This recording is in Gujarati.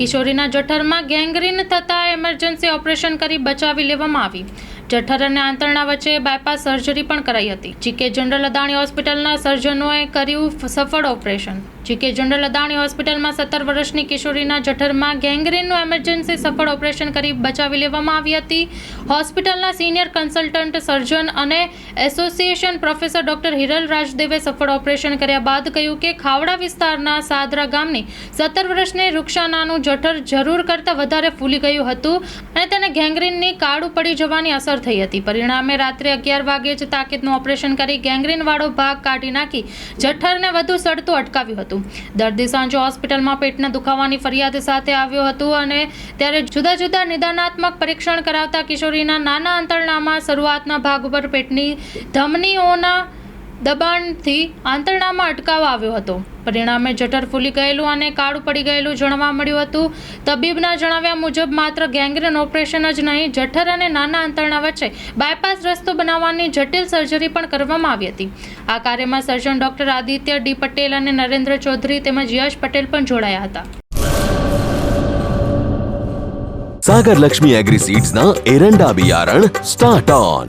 કિશોરીના જઠરમાં ગેંગ્રીન થતાં એમરજન્સી ઓપરેશન કરી બચાવી લેવામાં આવી. જઠર અને આંતરણા વચ્ચે બાયપાસ સર્જરી પણ કરાઈ હતી. જીકે જનરલ અદાણી હોસ્પિટલના સર્જનોએ કર્યું સફળ ઓપરેશન. જીકે જનરલ અદાણી હોસ્પિટલમાં સત્તર વર્ષની કિશોરીના જઠરમાં ગેંગ્રેનનું એમરજન્સી સફળ ઓપરેશન કરી બચાવી લેવામાં આવી હતી. હોસ્પિટલના સિનિયર કન્સલ્ટન્ટ સર્જન અને એસોસિએશન પ્રોફેસર ડોક્ટર હિરલ રાજદેવે સફળ ઓપરેશન કર્યા બાદ કહ્યું કે ખાવડા વિસ્તારના સાદરા ગામની સત્તર વર્ષની રૂક્ષાનાનું જઠર જરૂર કરતાં વધારે ફૂલી ગયું હતું અને તેને ગેંગ્રીનની કાળું પડી જવાની અસર થઈ હતી. પરિણામે રાત્રે અગિયાર વાગે જ તાકીદનું ઓપરેશન કરી ગેંગ્રીનવાળો ભાગ કાઢી નાખી, જઠરને વધુ સડતું અટકાવ્યું હતું. દર્દી સાંજે હોસ્પિટલમાં પેટના દુખાવાની ફરિયાદ સાથે આવ્યો હતો અને ત્યારે જુદા જુદા નિદાનાત્મક પરીક્ષણ કરાવતા કિશોરીના નાના અંતરણામાં શરૂઆતના ભાગ ઉપર પેટની ધમનીઓના દબાણથી આંતરડામાં અટકાવ આવ્યો હતો. પરિણામે જઠર ફૂલી ગયેલું અને કાળું પડી ગયેલું જાણવા મળ્યું હતું. તબીબના જણાવ્યા મુજબ માત્ર ગેંગ્રેન ઓપરેશન જ નહીં જઠર અને નાના આંતરણા વચ્ચે બાયપાસ રસ્તો બનાવવાની જટિલ સર્જરી પણ કરવામાં આવી હતી. આ કાર્યમાં surgeon doctor Aditya D Patel અને નરેન્દ્ર ચૌધરી તેમજ યશ પટેલ પણ જોડાયા હતા. સાગર લક્ષ્મી એગ્રી સીડ્સના એરંડા બિયારણ સ્ટાર્ટ ઓન.